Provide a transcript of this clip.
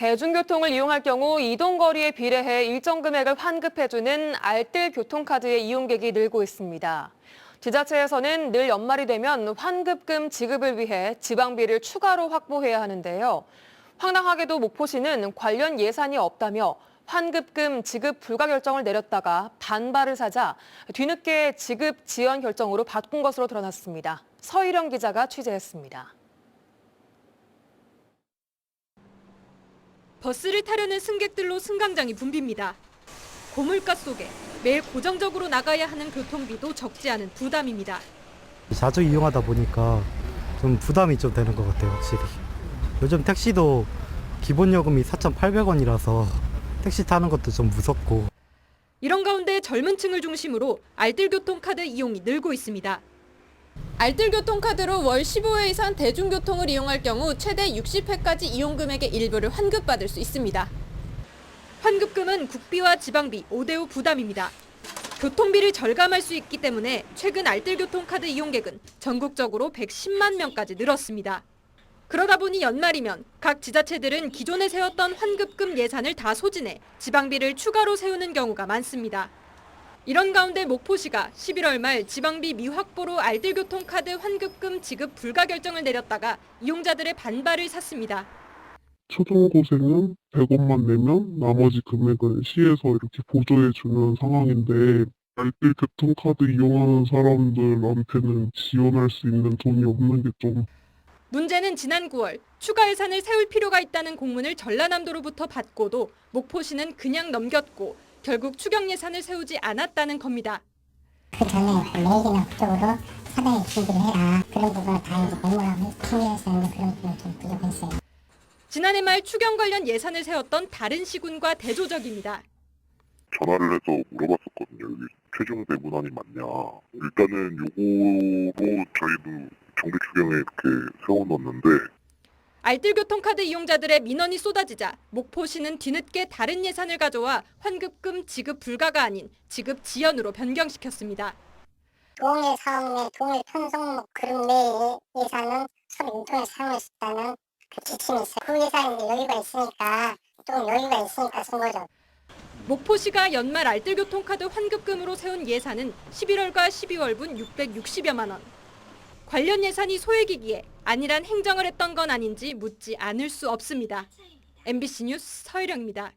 대중교통을 이용할 경우 이동거리에 비례해 일정 금액을 환급해주는 알뜰 교통카드의 이용객이 늘고 있습니다. 지자체에서는 늘 연말이 되면 환급금 지급을 위해 지방비를 추가로 확보해야 하는데요. 황당하게도 목포시는 관련 예산이 없다며 환급금 지급 불가 결정을 내렸다가 반발을 사자 뒤늦게 지급 지연 결정으로 바꾼 것으로 드러났습니다. 서희령 기자가 취재했습니다. 버스를 타려는 승객들로 승강장이 붐빕니다. 고물가 속에 매일 고정적으로 나가야 하는 교통비도 적지 않은 부담입니다. 자주 이용하다 보니까 좀 부담이 좀 되는 것 같아요, 확실히. 요즘 택시도 기본 요금이 4,800원이라서 택시 타는 것도 좀 무섭고 이런 가운데 젊은 층을 중심으로 알뜰교통카드 이용이 늘고 있습니다. 알뜰교통카드로 월 15회 이상 대중교통을 이용할 경우 최대 60회까지 이용 금액의 일부를 환급받을 수 있습니다. 환급금은 국비와 지방비 5대5 부담입니다. 교통비를 절감할 수 있기 때문에 최근 알뜰교통카드 이용객은 전국적으로 110만 명까지 늘었습니다. 그러다 보니 연말이면 각 지자체들은 기존에 세웠던 환급금 예산을 다 소진해 지방비를 추가로 세우는 경우가 많습니다. 이런 가운데 목포시가 11월 말 지방비 미확보로 알뜰교통 카드 환급금 지급 불가 결정을 내렸다가 이용자들의 반발을 샀습니다. 초중고생은 100원만 내면 나머지 금액은 시에서 이렇게 보조해주는 상황인데 알뜰 교통카드 이용하는 사람들한테는 지원할 수 있는 돈이 없는 게 좀 문제는 지난 9월 추가 예산을 세울 필요가 있다는 공문을 전라남도로부터 받고도 목포시는 그냥 넘겼고 결국 추경 예산을 세우지 않았다는 겁니다. 그 전에 매기나 그쪽으로 사당에 준비를 해라. 그런 부분을 다 이제 메모하고 통일했었는데 그런 부분이 좀 부족했어요. 지난해 말 추경 관련 예산을 세웠던 다른 시군과 대조적입니다. 전화를 해서 물어봤었거든요. 여기 최종대 문안이 맞냐. 일단은 요거로 저희도 정비 추경에 이렇게 세워놨는데 알뜰교통카드 이용자들의 민원이 쏟아지자 목포시는 뒤늦게 다른 예산을 가져와 환급금 지급 불가가 아닌 지급 지연으로 변경시켰습니다. 동일 사업 내 동일 편성목 그룹 내 예산은 서로 융통해서 사용할 수 있다는 그 지침이 있어요. 그 이제 여유가 있으니까 조금 여유가 있으니까 쓴 거죠. 목포시가 연말 알뜰교통카드 환급금으로 세운 예산은 11월과 12월분 660여만 원. 관련 예산이 소액이기에 안일한 행정을 했던 건 아닌지 묻지 않을 수 없습니다. MBC 뉴스 서희령입니다.